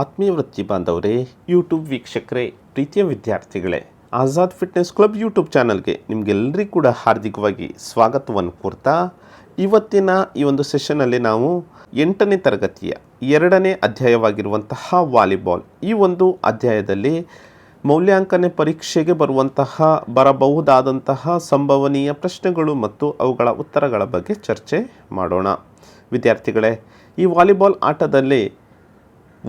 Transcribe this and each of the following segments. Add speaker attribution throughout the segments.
Speaker 1: ಆತ್ಮೀಯ ವೃತ್ತಿ ಬಾಂಧವರೇ ಯೂಟ್ಯೂಬ್ ವೀಕ್ಷಕರೇ, ಪ್ರೀತಿಯ ವಿದ್ಯಾರ್ಥಿಗಳೇ, ಆಜಾದ್ ಫಿಟ್ನೆಸ್ ಕ್ಲಬ್ ಯೂಟ್ಯೂಬ್ ಚಾನಲ್ಗೆ ನಿಮಗೆಲ್ಲರಿಗೂ ಕೂಡ ಹಾರ್ದಿಕವಾಗಿ ಸ್ವಾಗತವನ್ನು ಕೋರ್ತಾ, ಇವತ್ತಿನ ಈ ಒಂದು ಸೆಷನಲ್ಲಿ ನಾವು ಎಂಟನೇ ತರಗತಿಯ ಎರಡನೇ ಅಧ್ಯಾಯವಾಗಿರುವಂತಹ ವಾಲಿಬಾಲ್, ಈ ಒಂದು ಅಧ್ಯಾಯದಲ್ಲಿ ಮೌಲ್ಯಾಂಕನ ಪರೀಕ್ಷೆಗೆ ಬರುವಂತಹ, ಬರಬಹುದಾದಂತಹ ಸಂಭವನೀಯ ಪ್ರಶ್ನೆಗಳು ಮತ್ತು ಅವುಗಳ ಉತ್ತರಗಳ ಬಗ್ಗೆ ಚರ್ಚೆ ಮಾಡೋಣ. ವಿದ್ಯಾರ್ಥಿಗಳೇ, ಈ ವಾಲಿಬಾಲ್ ಆಟದಲ್ಲಿ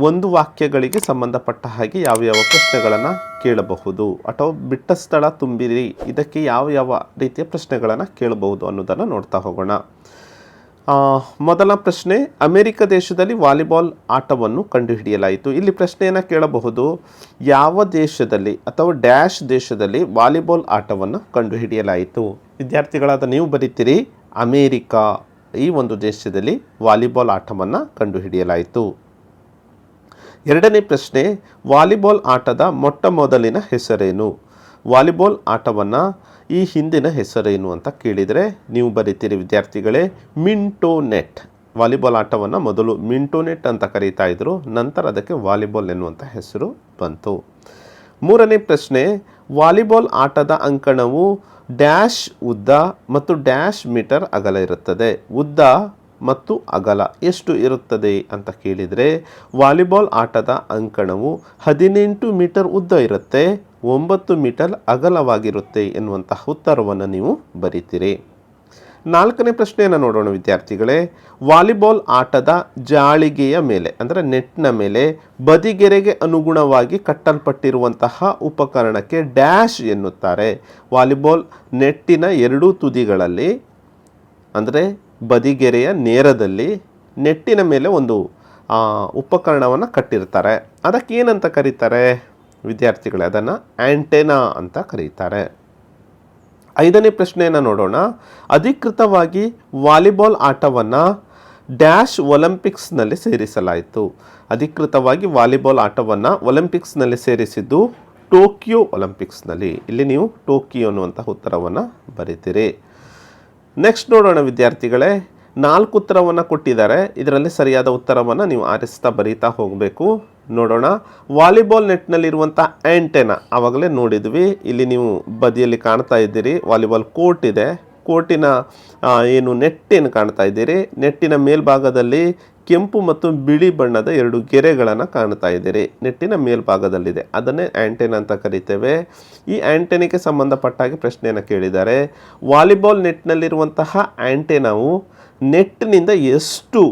Speaker 1: ಒಂದು ವಾಕ್ಯಗಳಿಗೆ ಸಂಬಂಧಪಟ್ಟ ಹಾಗೆ ಯಾವ ಯಾವ ಪ್ರಶ್ನೆಗಳನ್ನು ಕೇಳಬಹುದು. ಅಥವಾ ಬಿಟ್ಟ ಸ್ಥಳ ತುಂಬಿರಿ, ಇದಕ್ಕೆ ಯಾವ ಯಾವ ರೀತಿಯ ಪ್ರಶ್ನೆಗಳನ್ನು ಕೇಳಬಹುದು ಅನ್ನೋದನ್ನು ನೋಡ್ತಾ ಹೋಗೋಣ. ಮೊದಲ ಪ್ರಶ್ನೆ, ಅಮೆರಿಕ ದೇಶದಲ್ಲಿ ವಾಲಿಬಾಲ್ ಆಟವನ್ನು ಕಂಡುಹಿಡಿಯಲಾಯಿತು. ಇಲ್ಲಿ ಪ್ರಶ್ನೆಯನ್ನು ಕೇಳಬಹುದು. ಯಾವ ದೇಶದಲ್ಲಿ ಅಥವಾ ಡ್ಯಾಶ್ ದೇಶದಲ್ಲಿ ವಾಲಿಬಾಲ್ ಆಟವನ್ನು ಕಂಡುಹಿಡಿಯಲಾಯಿತು? ವಿದ್ಯಾರ್ಥಿಗಳಾದ ನೀವು ಬರೀತೀರಿ, ಅಮೇರಿಕಾ, ಈ ಒಂದು ದೇಶದಲ್ಲಿ ವಾಲಿಬಾಲ್ ಆಟವನ್ನು ಕಂಡುಹಿಡಿಯಲಾಯಿತು. ಎರಡನೇ ಪ್ರಶ್ನೆ, ವಾಲಿಬಾಲ್ ಆಟದ ಮೊಟ್ಟ ಮೊದಲಿನ ಹೆಸರೇನು? ವಾಲಿಬಾಲ್ ಆಟವನ್ನು ಈ ಹಿಂದಿನ ಹೆಸರೇನು ಅಂತ ಕೇಳಿದರೆ ನೀವು ಬರೀತೀರಿ ವಿದ್ಯಾರ್ಥಿಗಳೇ ಮಿಂಟೋ ನೆಟ್ ವಾಲಿಬಾಲ್ ಆಟವನ್ನು ಮೊದಲು ಮಿಂಟೋನೆಟ್ ಅಂತ ಕರೀತಾ ಇದ್ರು, ನಂತರ ಅದಕ್ಕೆ ವಾಲಿಬಾಲ್ ಎನ್ನುವಂಥ ಹೆಸರು ಬಂತು. ಮೂರನೇ ಪ್ರಶ್ನೆ, ವಾಲಿಬಾಲ್ ಆಟದ ಅಂಕಣವು ಡ್ಯಾಶ್ ಉದ್ದ ಮತ್ತು ಡ್ಯಾಶ್ ಮೀಟರ್ ಅಗಲ ಇರುತ್ತದೆ. ಉದ್ದ ಮತ್ತು ಅಗಲ ಎಷ್ಟು ಇರುತ್ತದೆ ಅಂತ ಕೇಳಿದರೆ ವಾಲಿಬಾಲ್ ಆಟದ ಅಂಕಣವು ಹದಿನೆಂಟು ಮೀಟರ್ ಉದ್ದ ಇರುತ್ತೆ, ಒಂಬತ್ತು ಮೀಟರ್ ಅಗಲವಾಗಿರುತ್ತೆ ಎನ್ನುವಂತಹ ಉತ್ತರವನ್ನು ನೀವು ಬರೀತೀರಿ. ನಾಲ್ಕನೇ ಪ್ರಶ್ನೆಯನ್ನು ನೋಡೋಣ ವಿದ್ಯಾರ್ಥಿಗಳೇ. ವಾಲಿಬಾಲ್ ಆಟದ ಜಾಳಿಗೆಯ ಮೇಲೆ, ಅಂದರೆ ನೆಟ್ನ ಮೇಲೆ ಬದಿಗೆರೆಗೆ ಅನುಗುಣವಾಗಿ ಕಟ್ಟಲ್ಪಟ್ಟಿರುವಂತಹ ಉಪಕರಣಕ್ಕೆ ಡ್ಯಾಶ್ ಎನ್ನುತ್ತಾರೆ. ವಾಲಿಬಾಲ್ ನೆಟ್ಟಿನ ಎರಡೂ ತುದಿಗಳಲ್ಲಿ, ಅಂದರೆ ಬದಿಗೆರೆಯ ನೇರದಲ್ಲಿ ನೆಟ್ಟಿನ ಮೇಲೆ ಒಂದು ಉಪಕರಣವನ್ನು ಕಟ್ಟಿರ್ತಾರೆ. ಅದಕ್ಕೆ ಏನಂತ ಕರೀತಾರೆ? ವಿದ್ಯಾರ್ಥಿಗಳೇ, ಅದನ್ನು ಆ್ಯಂಟೆನಾ ಅಂತ ಕರೀತಾರೆ. ಐದನೇ ಪ್ರಶ್ನೆಯನ್ನು ನೋಡೋಣ. ಅಧಿಕೃತವಾಗಿ ವಾಲಿಬಾಲ್ ಆಟವನ್ನು ಡ್ಯಾಶ್ ಒಲಿಂಪಿಕ್ಸ್ನಲ್ಲಿ ಸೇರಿಸಲಾಯಿತು. ಅಧಿಕೃತವಾಗಿ ವಾಲಿಬಾಲ್ ಆಟವನ್ನು ಒಲಿಂಪಿಕ್ಸ್ನಲ್ಲಿ ಸೇರಿಸಿದ್ದು ಟೋಕಿಯೋ ಒಲಿಂಪಿಕ್ಸ್ನಲ್ಲಿ. ಇಲ್ಲಿ ನೀವು ಟೋಕಿಯೋ ಅನ್ನುವಂತಹ ಉತ್ತರವನ್ನು ಬರೀತೀರಿ. ನೆಕ್ಸ್ಟ್ ನೋಡೋಣ ವಿದ್ಯಾರ್ಥಿಗಳೇ, ನಾಲ್ಕು ಉತ್ತರವನ್ನು ಕೊಟ್ಟಿದ್ದಾರೆ. ಇದರಲ್ಲಿ ಸರಿಯಾದ ಉತ್ತರವನ್ನು ನೀವು ಆರಿಸ್ತಾ ಬರೀತಾ ಹೋಗಬೇಕು. ನೋಡೋಣ, ವಾಲಿಬಾಲ್ ನೆಟ್ನಲ್ಲಿರುವಂಥ ಆ್ಯಂಟೆನ ಆವಾಗಲೇ ನೋಡಿದ್ವಿ. ಇಲ್ಲಿ ನೀವು ಬದಿಯಲ್ಲಿ ಕಾಣ್ತಾ ಇದ್ದೀರಿ, ವಾಲಿಬಾಲ್ ಕೋರ್ಟ್ ಇದೆ. ಕೋರ್ಟಿನ ಏನು ನೆಟ್ಟೇನು ಕಾಣ್ತಾ ಇದ್ದೀರಿ. ನೆಟ್ಟಿನ ಮೇಲ್ಭಾಗದಲ್ಲಿ ಕೆಂಪು ಮತ್ತು ಬಿಳಿ ಬಣ್ಣದ ಎರಡು ಗೆರೆಗಳನ್ನು ಕಾಣ್ತಾ ಇದ್ದೀರಿ. ನೆಟ್ಟಿನ ಮೇಲ್ಭಾಗದಲ್ಲಿದೆ. ಅದನ್ನೇ ಆ್ಯಂಟೆನ್ ಅಂತ ಕರಿತೇವೆ. ಈ ಆ್ಯಂಟೆನಿಗೆ ಸಂಬಂಧಪಟ್ಟಾಗಿ ಪ್ರಶ್ನೆಯನ್ನು ಕೇಳಿದ್ದಾರೆ. ವಾಲಿಬಾಲ್ ನೆಟ್ನಲ್ಲಿರುವಂತಹ ಆ್ಯಂಟೆನಾವು ನೆಟ್ನಿಂದ ಎಷ್ಟು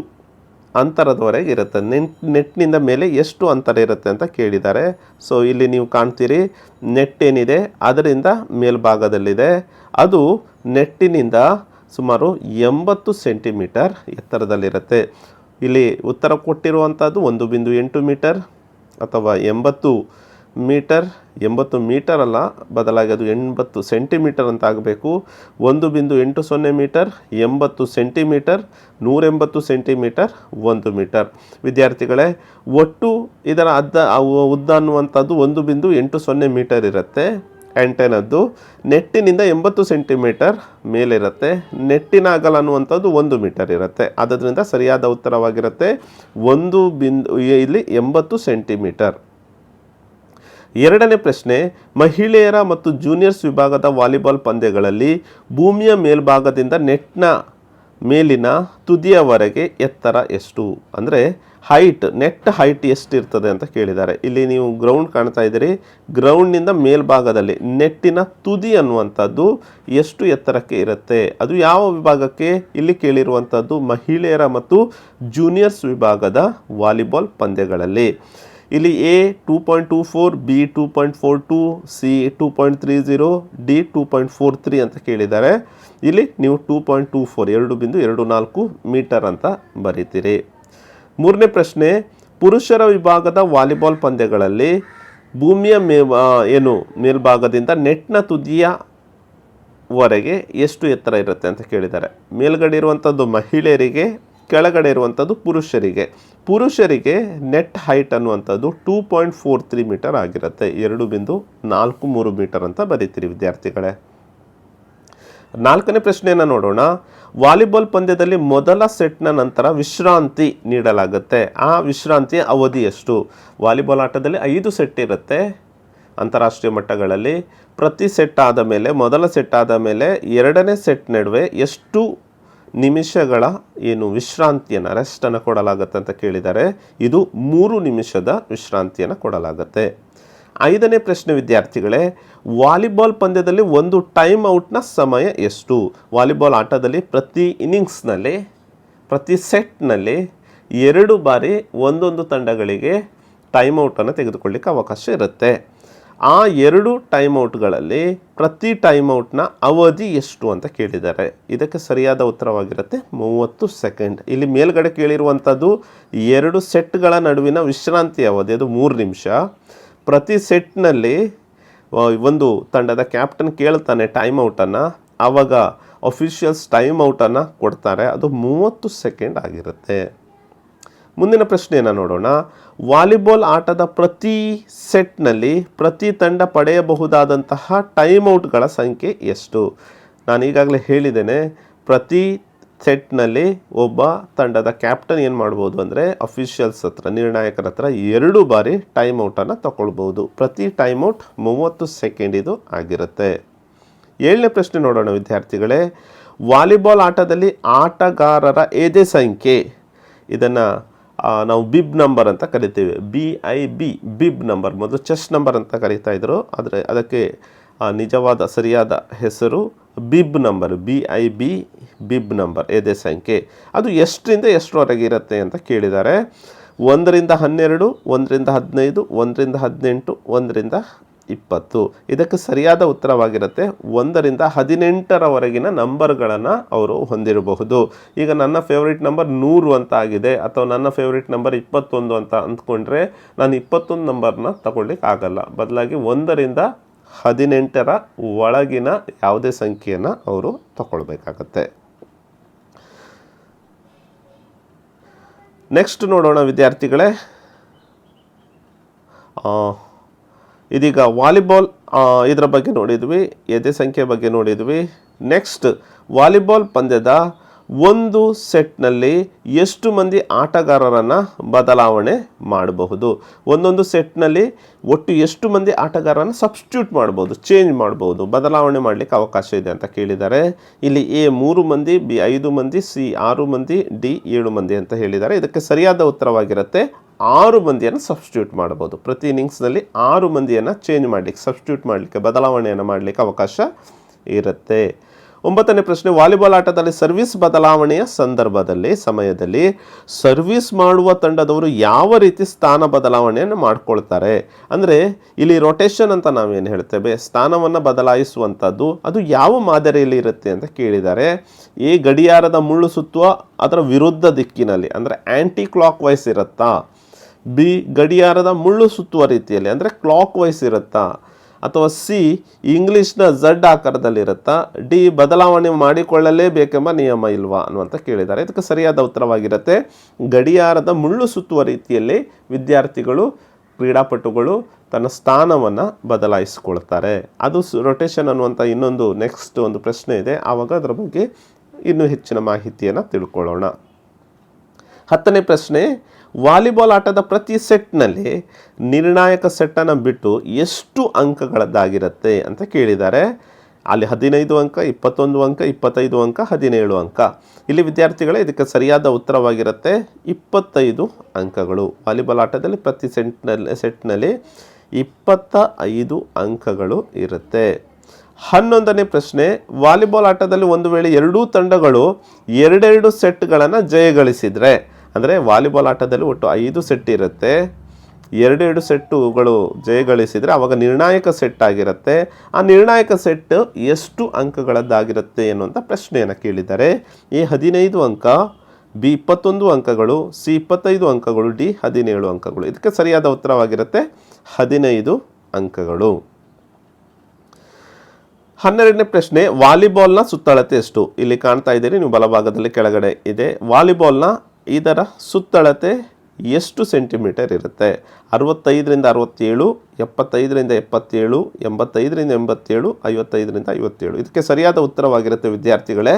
Speaker 1: ಅಂತರದವರೆಗೆ ಇರುತ್ತೆ. ನೆಟ್ ನೆಟ್ನಿಂದ ಮೇಲೆ ಎಷ್ಟು ಅಂತರ ಇರುತ್ತೆ ಅಂತ ಕೇಳಿದ್ದಾರೆ. ಸೊ, ಇಲ್ಲಿ ನೀವು ಕಾಣ್ತೀರಿ ನೆಟ್ ಏನಿದೆ ಅದರಿಂದ ಮೇಲ್ಭಾಗದಲ್ಲಿದೆ. ಅದು ನೆಟ್ಟಿನಿಂದ ಸುಮಾರು ಎಂಬತ್ತು ಸೆಂಟಿಮೀಟರ್ ಎತ್ತರದಲ್ಲಿರುತ್ತೆ. ಇಲ್ಲಿ ಉತ್ತರ ಕೊಟ್ಟಿರುವಂಥದ್ದು ಒಂದು ಬಿಂದು ಎಂಟು ಮೀಟರ್ ಅಥವಾ ಎಂಬತ್ತು ಮೀಟರ್ ಎಂಬತ್ತು ಮೀಟರ್ ಅಲ್ಲ, ಬದಲಾಗಿ ಅದು ಎಂಬತ್ತು ಸೆಂಟಿಮೀಟರ್ ಅಂತ ಆಗಬೇಕು. ಒಂದು ಬಿಂದು ಎಂಟು ಸೊನ್ನೆ ಮೀಟರ್, ಎಂಬತ್ತು ಸೆಂಟಿಮೀಟರ್, ನೂರೆಂಬತ್ತು ಸೆಂಟಿಮೀಟರ್, ಒಂದು ಮೀಟರ್. ವಿದ್ಯಾರ್ಥಿಗಳೇ, ಒಟ್ಟು ಇದರ ಅದ್ದ ಉದ್ದ ಅನ್ನುವಂಥದ್ದು ಒಂದು ಬಿಂದು ಎಂಟು ಸೊನ್ನೆ ಮೀಟರ್ ಇರುತ್ತೆ. ಆ್ಯಂಟೆನದ್ದು ನೆಟ್ಟಿನಿಂದ ಎಂಬತ್ತು ಸೆಂಟಿಮೀಟರ್ ಮೇಲಿರುತ್ತೆ. ನೆಟ್ಟಿನ ಅಗಲ ಅನ್ನುವಂಥದ್ದು ಒಂದು ಮೀಟರ್ ಇರುತ್ತೆ. ಆದ್ದರಿಂದ ಸರಿಯಾದ ಉತ್ತರವಾಗಿರುತ್ತೆ. ಒಂದು ಬಿಂದು ಇಲ್ಲಿ ಎಂಬತ್ತು ಸೆಂಟಿಮೀಟರ್. ಎರಡನೇ ಪ್ರಶ್ನೆ, ಮಹಿಳೆಯರ ಮತ್ತು ಜೂನಿಯರ್ಸ್ ವಿಭಾಗದ ವಾಲಿಬಾಲ್ ಪಂದ್ಯಗಳಲ್ಲಿ ಭೂಮಿಯ ಮೇಲ್ಭಾಗದಿಂದ ನೆಟ್ನ ಮೇಲಿನ ತುದಿಯವರೆಗೆ ಎತ್ತರ ಎಷ್ಟು? ಅಂದರೆ ಹೈಟ್ ನೆಟ್ ಹೈಟ್ ಎಷ್ಟಿರ್ತದೆ ಅಂತ ಕೇಳಿದ್ದಾರೆ. ಇಲ್ಲಿ ನೀವು ಗ್ರೌಂಡ್ ಕಾಣ್ತಾ ಇದ್ದೀರಿ. ಗ್ರೌಂಡ್ನಿಂದ ಮೇಲ್ಭಾಗದಲ್ಲಿ ನೆಟ್ಟಿನ ತುದಿ ಅನ್ನುವಂಥದ್ದು ಎಷ್ಟು ಎತ್ತರಕ್ಕೆ ಇರುತ್ತೆ? ಅದು ಯಾವ ವಿಭಾಗಕ್ಕೆ? ಇಲ್ಲಿ ಕೇಳಿರುವಂಥದ್ದು ಮಹಿಳೆಯರ ಮತ್ತು ಜೂನಿಯರ್ಸ್ ವಿಭಾಗದ ವಾಲಿಬಾಲ್ ಪಂದ್ಯಗಳಲ್ಲಿ. ಇಲ್ಲಿ A two point two four B two point four two C two point three zero D two point four three ಅಂತ ಕೇಳಿದ್ದಾರೆ. ಇಲ್ಲಿ ನೀವು ಟೂ ಪಾಯಿಂಟ್ ಟೂ ಫೋರ್ ಎರಡು ಬಿಂದು ಎರಡು ನಾಲ್ಕು ಮೀಟರ್ ಅಂತ ಬರೀತೀರಿ. ಮೂರನೇ ಪ್ರಶ್ನೆ, ಪುರುಷರ ವಿಭಾಗದ ವಾಲಿಬಾಲ್ ಪಂದ್ಯಗಳಲ್ಲಿ ಭೂಮಿಯ ಮೇ ಏನು ಮೇಲ್ಭಾಗದಿಂದ ನೆಟ್ನ ತುದಿಯ ವರೆಗೆ ಎಷ್ಟು ಎತ್ತರ ಇರುತ್ತೆ ಅಂತ ಕೇಳಿದ್ದಾರೆ. ಮೇಲ್ಗಡೆ ಇರುವಂಥದ್ದು ಮಹಿಳೆಯರಿಗೆ, ಕೆಳಗಡೆ ಇರುವಂಥದ್ದು ಪುರುಷರಿಗೆ. ಪುರುಷರಿಗೆ ನೆಟ್ ಹೈಟ್ ಅನ್ನುವಂಥದ್ದು two point four three metre ಆಗಿರುತ್ತೆ. ಎರಡು ಬಿಂದು ನಾಲ್ಕು ಮೂರು ಮೀಟರ್ ಅಂತ ಬರೀತೀರಿ ವಿದ್ಯಾರ್ಥಿಗಳೇ. ನಾಲ್ಕನೇ ಪ್ರಶ್ನೆಯನ್ನು ನೋಡೋಣ. ವಾಲಿಬಾಲ್ ಪಂದ್ಯದಲ್ಲಿ ಮೊದಲ ಸೆಟ್ನ ನಂತರ ವಿಶ್ರಾಂತಿ ನೀಡಲಾಗುತ್ತೆ. ಆ ವಿಶ್ರಾಂತಿಯ ಅವಧಿ ಎಷ್ಟು? ವಾಲಿಬಾಲ್ ಆಟದಲ್ಲಿ ಐದು ಸೆಟ್ ಇರುತ್ತೆ ಅಂತಾರಾಷ್ಟ್ರೀಯ ಮಟ್ಟಗಳಲ್ಲಿ. ಪ್ರತಿ ಸೆಟ್ ಆದ ಮೇಲೆ, ಮೊದಲ ಸೆಟ್ ಆದ ಮೇಲೆ ಎರಡನೇ ಸೆಟ್ ನಡುವೆ ಎಷ್ಟು ನಿಮಿಷಗಳ ಏನು ವಿಶ್ರಾಂತಿಯನ್ನು ರೆಸ್ಟನ್ನು ಕೊಡಲಾಗುತ್ತೆ ಅಂತ ಕೇಳಿದ್ದಾರೆ ಇದು ಮೂರು ನಿಮಿಷದ ವಿಶ್ರಾಂತಿಯನ್ನು ಕೊಡಲಾಗುತ್ತೆ. ಐದನೇ ಪ್ರಶ್ನೆ ವಿದ್ಯಾರ್ಥಿಗಳೇ, ವಾಲಿಬಾಲ್ ಪಂದ್ಯದಲ್ಲಿ ಒಂದು ಟೈಮ್ ಔಟ್ನ ಸಮಯ ಎಷ್ಟು? ವಾಲಿಬಾಲ್ ಆಟದಲ್ಲಿ ಪ್ರತಿ ಇನ್ನಿಂಗ್ಸ್ನಲ್ಲಿ, ಪ್ರತಿ ಸೆಟ್ನಲ್ಲಿ ಎರಡು ಬಾರಿ ಒಂದೊಂದು ತಂಡಗಳಿಗೆ ಟೈಮ್ ಔಟನ್ನು ತೆಗೆದುಕೊಳ್ಳಿಕ್ಕೆ ಅವಕಾಶ ಇರುತ್ತೆ. ಆ ಎರಡು ಟೈಮ್ ಔಟ್ಗಳಲ್ಲಿ ಪ್ರತಿ ಟೈಮ್ ಔಟ್ನ ಅವಧಿ ಎಷ್ಟು ಅಂತ ಕೇಳಿದ್ದಾರೆ. ಇದಕ್ಕೆ ಸರಿಯಾದ ಉತ್ತರವಾಗಿರುತ್ತೆ ಮೂವತ್ತು ಸೆಕೆಂಡ್. ಇಲ್ಲಿ ಮೇಲ್ಗಡೆ ಕೇಳಿರುವಂಥದ್ದು ಎರಡು ಸೆಟ್ಗಳ ನಡುವಿನ ವಿಶ್ರಾಂತಿ ಅವಧಿ, ಅದು ಮೂರು ನಿಮಿಷ. ಪ್ರತಿ ಸೆಟ್ನಲ್ಲಿ ಒಂದು ತಂಡದ ಕ್ಯಾಪ್ಟನ್ ಕೇಳ್ತಾನೆ ಟೈಮ್ ಔಟನ್ನು ಆವಾಗ ಅಫಿಷಿಯಲ್ಸ್ ಟೈಮ್ ಔಟನ್ನು ಕೊಡ್ತಾರೆ. ಅದು ಮೂವತ್ತು ಸೆಕೆಂಡ್ ಆಗಿರುತ್ತೆ. ಮುಂದಿನ ಪ್ರಶ್ನೆಯನ್ನು ನೋಡೋಣ. ವಾಲಿಬಾಲ್ ಆಟದ ಪ್ರತಿ ಸೆಟ್ನಲ್ಲಿ ಪ್ರತಿ ತಂಡ ಪಡೆಯಬಹುದಾದಂತಹ ಟೈಮ್ ಔಟ್ಗಳ ಸಂಖ್ಯೆ ಎಷ್ಟು? ನಾನು ಈಗಾಗಲೇ ಹೇಳಿದ್ದೇನೆ, ಪ್ರತಿ ಸೆಟ್ನಲ್ಲಿ ಒಬ್ಬ ತಂಡದ ಕ್ಯಾಪ್ಟನ್ ಏನು ಮಾಡ್ಬೋದು ಅಂದರೆ ಅಫಿಷಿಯಲ್ಸ್ ಹತ್ರ, ನಿರ್ಣಾಯಕರ ಹತ್ರ ಎರಡು ಬಾರಿ ಟೈಮ್ ಔಟನ್ನು ತಗೊಳ್ಬೋದು ಪ್ರತಿ ಟೈಮ್ ಔಟ್ ಮೂವತ್ತು ಸೆಕೆಂಡ್ ಇದು ಆಗಿರುತ್ತೆ. ಏಳನೇ ಪ್ರಶ್ನೆ ನೋಡೋಣ ವಿದ್ಯಾರ್ಥಿಗಳೇ. ವಾಲಿಬಾಲ್ ಆಟದಲ್ಲಿ ಆಟಗಾರರ ಎದೆ ಸಂಖ್ಯೆ. ಇದನ್ನು ನಾವು ಬಿಬ್ ನಂಬರ್ ಅಂತ ಕರಿತೀವಿ. B I B, bib number. ಮೊದಲು ಚೆಸ್ ನಂಬರ್ ಅಂತ ಕರೀತಾ ಇದ್ದರು ಆದರೆ ಅದಕ್ಕೆ ನಿಜವಾದ, ಸರಿಯಾದ ಹೆಸರು bib number B I B bib number, ಎದೆ ಸಂಖ್ಯೆ. ಅದು ಎಷ್ಟರಿಂದ ಎಷ್ಟರವರೆಗೆ ಇರುತ್ತೆ ಅಂತ ಕೇಳಿದ್ದಾರೆ. ಒಂದರಿಂದ ಹನ್ನೆರಡು, ಒಂದರಿಂದ ಹದಿನೈದು, ಒಂದರಿಂದ ಹದಿನೆಂಟು, ಒಂದರಿಂದ ಇಪ್ಪತ್ತು. ಇದಕ್ಕೆ ಸರಿಯಾದ ಉತ್ತರವಾಗಿರುತ್ತೆ. ಒಂದರಿಂದ ಹದಿನೆಂಟರವರೆಗಿನ ನಂಬರ್ಗಳನ್ನು ಅವರು ಹೊಂದಿರಬಹುದು. ಈಗ ನನ್ನ ಫೇವ್ರೇಟ್ ನಂಬರ್ ನೂರು ಅಂತ ಆಗಿದೆ. ಅಥವಾ ನನ್ನ ಫೇವ್ರೇಟ್ ನಂಬರ್ ಇಪ್ಪತ್ತೊಂದು ಅಂತ ಅಂದ್ಕೊಂಡ್ರೆ, ನಾನು ಇಪ್ಪತ್ತೊಂದು ನಂಬರ್ನ ತಗೊಳ್ಳಿಕ್ಕೆ ಆಗಲ್ಲ ಬದಲಾಗಿ ಒಂದರಿಂದ ಹದಿನೆಂಟರ ಒಳಗಿನ ಯಾವುದೇ ಸಂಖ್ಯೆಯನ್ನು ಅವರು ತಗೊಳ್ಬೇಕಾಗತ್ತೆ. ನೆಕ್ಸ್ಟ್ ನೋಡೋಣ ವಿದ್ಯಾರ್ಥಿಗಳೇ. ಇದೀಗ ವಾಲಿಬಾಲ್ ಇದರ ಬಗ್ಗೆ ನೋಡಿದ್ವಿ, ಎದೆ ಸಂಖ್ಯೆ ಬಗ್ಗೆ ನೋಡಿದ್ವಿ. ನೆಕ್ಸ್ಟ್ ವಾಲಿಬಾಲ್ ಪಂದ್ಯದ ಒಂದು ಸೆಟ್ನಲ್ಲಿ ಎಷ್ಟು ಮಂದಿ ಆಟಗಾರರನ್ನು ಬದಲಾವಣೆ ಮಾಡಬಹುದು? ಒಂದೊಂದು ಸೆಟ್ನಲ್ಲಿ ಒಟ್ಟು ಎಷ್ಟು ಮಂದಿ ಆಟಗಾರರನ್ನು ಸಬ್ಸ್ಟ್ಯೂಟ್ ಮಾಡ್ಬೋದು ಚೇಂಜ್ ಮಾಡ್ಬೋದು ಬದಲಾವಣೆ ಮಾಡಲಿಕ್ಕೆ ಅವಕಾಶ ಇದೆ ಅಂತ ಕೇಳಿದ್ದಾರೆ. ಇಲ್ಲಿ ಎ ಮೂರು ಮಂದಿ, ಬಿ ಐದು ಮಂದಿ, ಸಿ ಆರು ಮಂದಿ, ಡಿ ಏಳು ಮಂದಿ ಅಂತ ಹೇಳಿದ್ದಾರೆ. ಇದಕ್ಕೆ ಸರಿಯಾದ ಉತ್ತರವಾಗಿರುತ್ತೆ ಆರು ಮಂದಿಯನ್ನು ಸಬ್ಸ್ಟ್ಯೂಟ್ ಮಾಡ್ಬೋದು ಪ್ರತಿ ಇನ್ನಿಂಗ್ಸ್ನಲ್ಲಿ ಆರು ಮಂದಿಯನ್ನು ಚೇಂಜ್ ಮಾಡಲಿಕ್ಕೆ ಸಬ್ಸ್ಟ್ಯೂಟ್ ಮಾಡಲಿಕ್ಕೆ, ಬದಲಾವಣೆಯನ್ನು ಮಾಡಲಿಕ್ಕೆ ಅವಕಾಶ ಇರುತ್ತೆ. ಒಂಬತ್ತನೇ ಪ್ರಶ್ನೆ, ವಾಲಿಬಾಲ್ ಆಟದಲ್ಲಿ ಸರ್ವಿಸ್ ಬದಲಾವಣೆಯ ಸಂದರ್ಭದಲ್ಲಿ, ಸಮಯದಲ್ಲಿ ಸರ್ವಿಸ್ ಮಾಡುವ ತಂಡದವರು ಯಾವ ರೀತಿ ಸ್ಥಾನ ಬದಲಾವಣೆಯನ್ನು ಮಾಡ್ಕೊಳ್ತಾರೆ? ಅಂದರೆ ಇಲ್ಲಿ ರೊಟೇಷನ್ ಅಂತ ನಾವೇನು ಹೇಳ್ತೇವೆ? ಸ್ಥಾನವನ್ನು ಬದಲಾಯಿಸುವಂಥದ್ದು ಅದು ಯಾವ ಮಾದರಿಯಲ್ಲಿ ಇರುತ್ತೆ ಅಂತ ಕೇಳಿದ್ದಾರೆ ಈ ಗಡಿಯಾರದ ಮುಳ್ಳು ಸುತ್ತುವ ಅದರ ವಿರುದ್ಧ ದಿಕ್ಕಿನಲ್ಲಿ, ಅಂದರೆ ಆ್ಯಂಟಿ ಕ್ಲಾಕ್ ವೈಸ್ ಇರುತ್ತಾ? ಬಿ, ಗಡಿಯಾರದ ಮುಳ್ಳು ಸುತ್ತುವ ರೀತಿಯಲ್ಲಿ, ಅಂದರೆ ಕ್ಲಾಕ್ ವೈಸ್ ಇರುತ್ತಾ? ಅಥವಾ ಸಿ ಇಂಗ್ಲೀಷ್ನ ಝಡ್ ಆಕಾರದಲ್ಲಿರುತ್ತಾ? ಡಿ ಬದಲಾವಣೆ ಮಾಡಿಕೊಳ್ಳಲೇಬೇಕೆಂಬ ನಿಯಮ ಇಲ್ವಾ ಅನ್ನುವಂತ ಕೇಳಿದ್ದಾರೆ. ಇದಕ್ಕೆ ಸರಿಯಾದ ಉತ್ತರವಾಗಿರುತ್ತೆ. ಗಡಿಯಾರದ ಮುಳ್ಳು ಸುತ್ತುವ ರೀತಿಯಲ್ಲಿ ವಿದ್ಯಾರ್ಥಿಗಳು, ಕ್ರೀಡಾಪಟುಗಳು ತನ್ನ ಸ್ಥಾನವನ್ನು ಬದಲಾಯಿಸಿಕೊಳ್ತಾರೆ ಅದು ರೊಟೇಷನ್ ಅನ್ನುವಂಥ ಇನ್ನೊಂದು ನೆಕ್ಸ್ಟ್ ಒಂದು ಪ್ರಶ್ನೆ ಇದೆ. ಆವಾಗ ಅದರ ಬಗ್ಗೆ ಇನ್ನೂ ಹೆಚ್ಚಿನ ಮಾಹಿತಿಯನ್ನು ತಿಳ್ಕೊಳ್ಳೋಣ. ಹತ್ತನೇ ಪ್ರಶ್ನೆ ವಾಲಿಬಾಲ್ ಆಟದ ಪ್ರತಿ ಸೆಟ್ನಲ್ಲಿ ನಿರ್ಣಾಯಕ ಸೆಟ್ಟನ್ನು ಬಿಟ್ಟು ಎಷ್ಟು ಅಂಕಗಳದ್ದಾಗಿರುತ್ತೆ ಅಂತ ಕೇಳಿದ್ದಾರೆ. ಅಲ್ಲಿ ಹದಿನೈದು ಅಂಕ, ಇಪ್ಪತ್ತೊಂದು ಅಂಕ, ಇಪ್ಪತ್ತೈದು ಅಂಕ, ಹದಿನೇಳು ಅಂಕ. ಇಲ್ಲಿ ವಿದ್ಯಾರ್ಥಿಗಳೇ, ಇದಕ್ಕೆ ಸರಿಯಾದ ಉತ್ತರವಾಗಿರುತ್ತೆ. ಇಪ್ಪತ್ತೈದು ಅಂಕಗಳು. ವಾಲಿಬಾಲ್ ಆಟದಲ್ಲಿ ಪ್ರತಿ ಸೆಟ್ನಲ್ಲಿ ಸೆಟ್ನಲ್ಲಿ ಇಪ್ಪತ್ತ ಐದು ಅಂಕಗಳು ಇರುತ್ತೆ. ಹನ್ನೊಂದನೇ ಪ್ರಶ್ನೆ, ವಾಲಿಬಾಲ್ ಆಟದಲ್ಲಿ ಒಂದು ವೇಳೆ ಎರಡೂ ತಂಡಗಳು ಎರಡೆರಡು ಸೆಟ್ಗಳನ್ನು ಜಯಗಳಿಸಿದರೆ ಅಂದರೆ ವಾಲಿಬಾಲ್ ಆಟದಲ್ಲಿ ಒಟ್ಟು ಐದು ಸೆಟ್ ಇರುತ್ತೆ. ಎರಡೆರಡು ಸೆಟ್ಟುಗಳು ಜಯಗಳಿಸಿದರೆ ಆವಾಗ ನಿರ್ಣಾಯಕ ಸೆಟ್ ಆಗಿರುತ್ತೆ. ಆ ನಿರ್ಣಾಯಕ ಸೆಟ್ ಎಷ್ಟು ಅಂಕಗಳದ್ದಾಗಿರುತ್ತೆ ಎನ್ನುವಂಥ ಪ್ರಶ್ನೆಯನ್ನು ಕೇಳಿದ್ದಾರೆ. ಎ ಹದಿನೈದು ಅಂಕ, ಬಿ ಇಪ್ಪತ್ತೊಂದು ಅಂಕಗಳು, ಸಿ ಇಪ್ಪತ್ತೈದು ಅಂಕಗಳು, ಡಿ ಹದಿನೇಳು ಅಂಕಗಳು. ಇದಕ್ಕೆ ಸರಿಯಾದ ಉತ್ತರವಾಗಿರುತ್ತೆ ಹದಿನೈದು ಅಂಕಗಳು. ಹನ್ನೆರಡನೇ ಪ್ರಶ್ನೆ, ವಾಲಿಬಾಲ್ನ ಸುತ್ತಳತೆ ಎಷ್ಟು? ಇಲ್ಲಿ ಕಾಣ್ತಾ ಇದ್ದೀರಿ, ನೀವು ಬಲಭಾಗದಲ್ಲಿ ಕೆಳಗಡೆ ಇದೆ. ವಾಲಿಬಾಲ್ನ ಇದರ ಸುತ್ತಳತೆ ಎಷ್ಟು ಸೆಂಟಿಮೀಟರ್ ಇರುತ್ತೆ? ಅರವತ್ತೈದರಿಂದ ಅರವತ್ತೇಳು, ಎಪ್ಪತ್ತೈದರಿಂದ ಎಪ್ಪತ್ತೇಳು, ಎಂಬತ್ತೈದರಿಂದ ಎಂಬತ್ತೇಳು, ಐವತ್ತೈದರಿಂದ ಐವತ್ತೇಳು. ಇದಕ್ಕೆ ಸರಿಯಾದ ಉತ್ತರವಾಗಿರುತ್ತೆ ವಿದ್ಯಾರ್ಥಿಗಳೇ.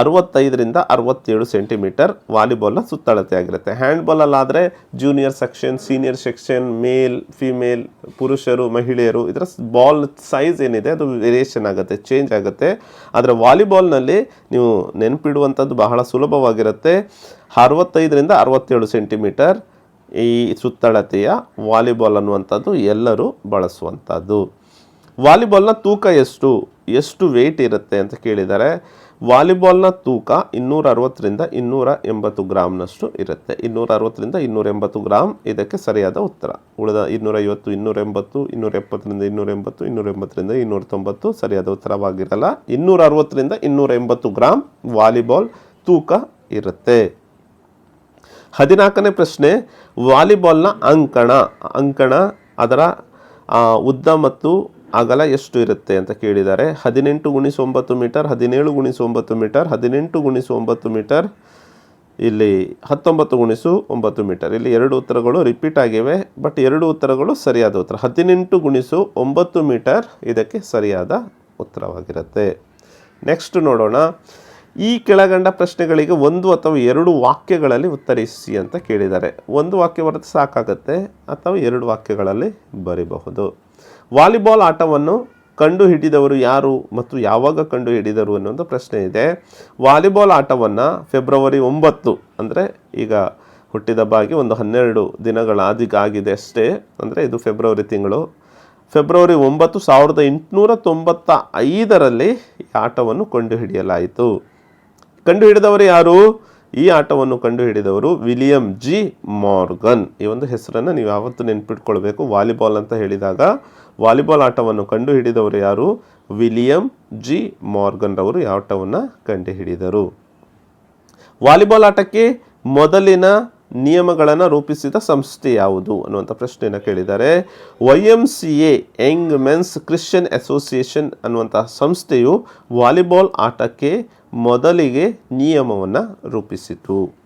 Speaker 1: ಅರವತ್ತೈದರಿಂದ ಅರವತ್ತೇಳು ಸೆಂಟಿಮೀಟರ್ ವಾಲಿಬಾಲ್ನ ಸುತ್ತಳತೆ ಆಗಿರುತ್ತೆ. ಹ್ಯಾಂಡ್ಬಾಲಲ್ಲಾದರೆ junior section, senior section, male, female, ಪುರುಷರು, ಮಹಿಳೆಯರು, ಇದರ ಬಾಲ್ ಸೈಜ್ ಏನಿದೆ ಅದು ವೇರಿಯೇಷನ್ ಆಗುತ್ತೆ, ಚೇಂಜ್ ಆಗುತ್ತೆ. ಆದರೆ ವಾಲಿಬಾಲ್ನಲ್ಲಿ ನೀವು ನೆನಪಿಡುವಂಥದ್ದು ಬಹಳ ಸುಲಭವಾಗಿರುತ್ತೆ. ಅರವತ್ತೈದರಿಂದ ಅರವತ್ತೇಳು ಸೆಂಟಿಮೀಟರ್ ಈ ಸುತ್ತಳತೆಯ ವಾಲಿಬಾಲ್ ಅನ್ನುವಂಥದ್ದು ಎಲ್ಲರೂ ಬಳಸುವಂಥದ್ದು. ವಾಲಿಬಾಲ್ನ ತೂಕ ಎಷ್ಟು? ಎಷ್ಟು ವೆಯ್ಟ್ ಇರುತ್ತೆ ಅಂತ ಕೇಳಿದರೆ, ವಾಲಿಬಾಲ್ನ ತೂಕ ಇನ್ನೂರ ಅರವತ್ತರಿಂದ ಇನ್ನೂರ ಎಂಬತ್ತು ಗ್ರಾಮ್ನಷ್ಟು ಇರುತ್ತೆ. ಇನ್ನೂರ ಅರವತ್ತರಿಂದ ಇನ್ನೂರ ಎಂಬತ್ತು ಗ್ರಾಮ್ ಇದಕ್ಕೆ ಸರಿಯಾದ ಉತ್ತರ. ಉಳಿದ ಇನ್ನೂರೈವತ್ತು ಇನ್ನೂರ ಎಂಬತ್ತು ಇನ್ನೂರ ಎಪ್ಪತ್ತರಿಂದ ಇನ್ನೂರ ಎಂಬತ್ತು ಇನ್ನೂರ ಎಂಬತ್ತರಿಂದ ಇನ್ನೂರ ತೊಂಬತ್ತು ಸರಿಯಾದ ಉತ್ತರವಾಗಿರಲ್ಲ. ಇನ್ನೂರ ಅರವತ್ತರಿಂದ ಇನ್ನೂರ ಎಂಬತ್ತು ಗ್ರಾಮ್ ವಾಲಿಬಾಲ್ ತೂಕ ಇರುತ್ತೆ. ಹದಿನಾಲ್ಕನೇ ಪ್ರಶ್ನೆ, ವಾಲಿಬಾಲ್ನ ಅಂಕಣ ಅಂಕಣ ಅದರ ಉದ್ದ ಮತ್ತು ಅಗಲ ಎಷ್ಟು ಇರುತ್ತೆ ಅಂತ ಕೇಳಿದ್ದಾರೆ. ಹದಿನೆಂಟು ಗುಣಿಸು ಒಂಬತ್ತು ಮೀಟರ್, ಹದಿನೇಳು ಗುಣಿಸು ಒಂಬತ್ತು ಮೀಟರ್, ಹದಿನೆಂಟು ಗುಣಿಸು ಒಂಬತ್ತು ಮೀಟರ್, ಇಲ್ಲಿ ಹತ್ತೊಂಬತ್ತು ಗುಣಿಸು ಒಂಬತ್ತು ಮೀಟರ್. ಇಲ್ಲಿ ಎರಡು ಉತ್ತರಗಳು ರಿಪೀಟ್ ಆಗಿವೆ, ಬಟ್ ಎರಡು ಉತ್ತರಗಳು ಸರಿಯಾದ ಉತ್ತರ. ಹದಿನೆಂಟು ಗುಣಿಸು ಒಂಬತ್ತು ಮೀಟರ್, ಇದಕ್ಕೆ ಸರಿಯಾದ ಉತ್ತರವಾಗಿರುತ್ತೆ. ನೆಕ್ಸ್ಟ್ ನೋಡೋಣ. ಈ ಕೆಳಗಂಡ ಪ್ರಶ್ನೆಗಳಿಗೆ ಒಂದು ಅಥವಾ ಎರಡು ವಾಕ್ಯಗಳಲ್ಲಿ ಉತ್ತರಿಸಿ ಅಂತ ಕೇಳಿದ್ದಾರೆ. ಒಂದು ವಾಕ್ಯ ಬರೆದು ಸಾಕಾಗತ್ತೆ, ಅಥವಾ ಎರಡು ವಾಕ್ಯಗಳಲ್ಲಿ ಬರೀಬಹುದು. ವಾಲಿಬಾಲ್ ಆಟವನ್ನು ಕಂಡು ಹಿಡಿದವರು ಯಾರು ಮತ್ತು ಯಾವಾಗ ಕಂಡು ಹಿಡಿದರು ಅನ್ನೋದು ಪ್ರಶ್ನೆ ಇದೆ. ವಾಲಿಬಾಲ್ ಆಟವನ್ನು ಫೆಬ್ರವರಿ ಒಂಬತ್ತು, ಅಂದರೆ ಈಗ ಹುಟ್ಟಿದ ಬಾಗಿ ಒಂದು ಹನ್ನೆರಡು ದಿನಗಳ ಆಗಿದೆ ಅಷ್ಟೇ, ಅಂದರೆ ಇದು ಫೆಬ್ರವರಿ ತಿಂಗಳು. ಫೆಬ್ರವರಿ ಒಂಬತ್ತು ಸಾವಿರದ ಎಂಟುನೂರ ತೊಂಬತ್ತ ಐದರಲ್ಲಿ ಈ ಆಟವನ್ನು ಕಂಡುಹಿಡಿಯಲಾಯಿತು. ಕಂಡುಹಿಡಿದವರು ಯಾರು? ಈ ಆಟವನ್ನು ಕಂಡುಹಿಡಿದವರು ವಿಲಿಯಂ ಜಿ. ಮಾರ್ಗನ್. ಈ ಒಂದು ಹೆಸರನ್ನು ನೀವು ಯಾವತ್ತೂ ನೆನ್ಪಿಟ್ಕೊಳ್ಬೇಕು. ವಾಲಿಬಾಲ್ ಅಂತ ಹೇಳಿದಾಗ ವಾಲಿಬಾಲ್ ಆಟವನ್ನು ಕಂಡುಹಿಡಿದವರು ಯಾರು? William G. ಮಾರ್ಗನ್ ರವರು ಈ ಆಟವನ್ನು ಕಂಡುಹಿಡಿದರು. ವಾಲಿಬಾಲ್ ಆಟಕ್ಕೆ ಮೊದಲಿನ ನಿಯಮಗಳನ್ನು ರೂಪಿಸಿದ ಸಂಸ್ಥೆ ಯಾವುದು ಅನ್ನುವಂಥ ಪ್ರಶ್ನೆಯನ್ನು ಕೇಳಿದ್ದಾರೆ. Y M C A, young men's Christian association ಅನ್ನುವಂತಹ ಸಂಸ್ಥೆಯು ವಾಲಿಬಾಲ್ ಆಟಕ್ಕೆ ಮೊದಲಿಗೆ ನಿಯಮವನ್ನು ರೂಪಿಸಿತು.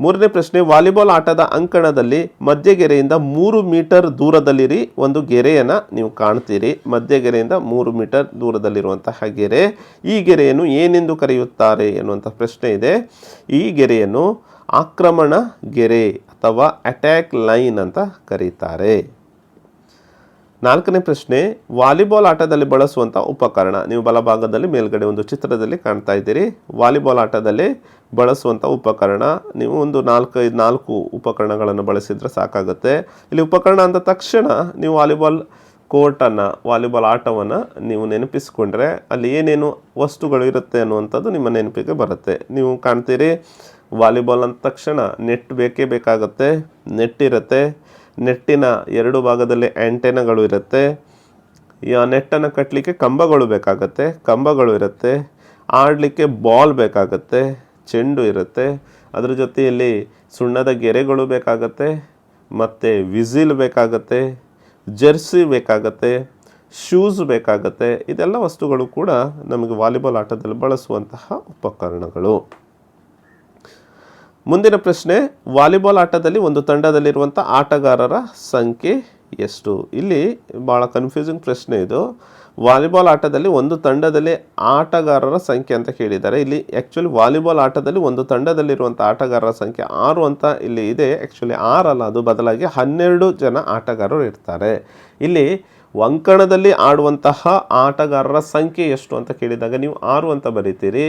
Speaker 1: ಮೂರನೇ ಪ್ರಶ್ನೆ, ವಾಲಿಬಾಲ್ ಆಟದ ಅಂಕಣದಲ್ಲಿ ಮಧ್ಯಗೆರೆಯಿಂದ ಮೂರು ಮೀಟರ್ ದೂರದಲ್ಲಿರಿ ಒಂದು ಗೆರೆಯನ್ನು ನೀವು ಕಾಣ್ತೀರಿ. ಮಧ್ಯಗೆರೆಯಿಂದ ಮೂರು ಮೀಟರ್ ದೂರದಲ್ಲಿರುವಂತಹ ಗೆರೆ. ಈ ಗೆರೆಯನ್ನು ಏನೆಂದು ಕರೆಯುತ್ತಾರೆ ಎನ್ನುವಂಥ ಪ್ರಶ್ನೆ ಇದೆ. ಈ ಗೆರೆಯನ್ನು ಆಕ್ರಮಣ ಗೆರೆ ಅಥವಾ ಅಟ್ಯಾಕ್ ಲೈನ್ ಅಂತ ಕರೀತಾರೆ. ನಾಲ್ಕನೇ ಪ್ರಶ್ನೆ, ವಾಲಿಬಾಲ್ ಆಟದಲ್ಲಿ ಬಳಸುವಂಥ ಉಪಕರಣ. ನೀವು ಬಲಭಾಗದಲ್ಲಿ, ಮೇಲ್ಗಡೆ ಒಂದು ಚಿತ್ರದಲ್ಲಿ ಕಾಣ್ತಾ ಇದ್ದೀರಿ. ವಾಲಿಬಾಲ್ ಆಟದಲ್ಲಿ ಬಳಸುವಂಥ ಉಪಕರಣ. ನೀವು ಒಂದು ನಾಲ್ಕೈದು ನಾಲ್ಕು ಉಪಕರಣಗಳನ್ನು ಬಳಸಿದರೆ ಸಾಕಾಗುತ್ತೆ. ಇಲ್ಲಿ ಉಪಕರಣ ಅಂದ ತಕ್ಷಣ ನೀವು ವಾಲಿಬಾಲ್ ಕೋರ್ಟನ್ನು, ವಾಲಿಬಾಲ್ ಆಟವನ್ನು ನೀವು ನೆನಪಿಸಿಕೊಂಡ್ರೆ ಅಲ್ಲಿ ಏನೇನು ವಸ್ತುಗಳು ಇರುತ್ತೆ ಅನ್ನುವಂಥದ್ದು ನಿಮ್ಮ ನೆನಪಿಗೆ ಬರುತ್ತೆ. ನೀವು ಕಾಣ್ತೀರಿ, ವಾಲಿಬಾಲ್ ಅಂದ ತಕ್ಷಣ ನೆಟ್ ಬೇಕೇ ಬೇಕಾಗುತ್ತೆ, ನೆಟ್ ಇರುತ್ತೆ ನೆಟ್ಟಿನ ಎರಡು ಭಾಗದಲ್ಲಿ ಆ್ಯಂಟೆನಗಳು ಇರುತ್ತೆ. ನೆಟ್ಟನ್ನು ಕಟ್ಟಲಿಕ್ಕೆ ಕಂಬಗಳು ಬೇಕಾಗತ್ತೆ. ಕಂಬಗಳು ಇರುತ್ತೆ. ಆಡಲಿಕ್ಕೆ ಬಾಲ್ ಬೇಕಾಗತ್ತೆ. ಚೆಂಡು ಇರುತ್ತೆ. ಅದರ ಜೊತೆಯಲ್ಲಿ ಸುಣ್ಣದ ಗೆರೆಗಳು ಬೇಕಾಗತ್ತೆ. ಮತ್ತು ವಿಝಿಲ್ ಬೇಕಾಗತ್ತೆ. ಜರ್ಸಿ ಬೇಕಾಗತ್ತೆ. ಶೂಸ್ ಬೇಕಾಗತ್ತೆ. ಇದೆಲ್ಲ ವಸ್ತುಗಳು ಕೂಡ ನಮಗೆ ವಾಲಿಬಾಲ್ ಆಟದಲ್ಲಿ ಬಳಸುವಂತಹ ಉಪಕರಣಗಳು. ಮುಂದಿನ ಪ್ರಶ್ನೆ, ವಾಲಿಬಾಲ್ ಆಟದಲ್ಲಿ ಒಂದು ತಂಡದಲ್ಲಿರುವಂಥ ಆಟಗಾರರ ಸಂಖ್ಯೆ ಎಷ್ಟು? ಇಲ್ಲಿ ಭಾಳ ಕನ್ಫ್ಯೂಸಿಂಗ್ ಪ್ರಶ್ನೆ ಇದು. ವಾಲಿಬಾಲ್ ಆಟದಲ್ಲಿ ಒಂದು ತಂಡದಲ್ಲಿ ಆಟಗಾರರ ಸಂಖ್ಯೆ ಅಂತ ಕೇಳಿದ್ದಾರೆ ಇಲ್ಲಿ ಆ್ಯಕ್ಚುಲಿ ವಾಲಿಬಾಲ್ ಆಟದಲ್ಲಿ ಒಂದು ತಂಡದಲ್ಲಿರುವಂಥ ಆಟಗಾರರ ಸಂಖ್ಯೆ ಆರು ಅಂತ ಇಲ್ಲಿ ಇದೆ. ಆ್ಯಕ್ಚುಲಿ ಆರಲ್ಲ ಅದು ಬದಲಾಗಿ ಹನ್ನೆರಡು ಜನ ಆಟಗಾರರು ಇರ್ತಾರೆ. ಇಲ್ಲಿ ವಂಕಣದಲ್ಲಿ ಆಡುವಂತಹ ಆಟಗಾರರ ಸಂಖ್ಯೆ ಎಷ್ಟು ಅಂತ ಕೇಳಿದಾಗ ನೀವು ಆರು ಅಂತ ಬರೀತೀರಿ.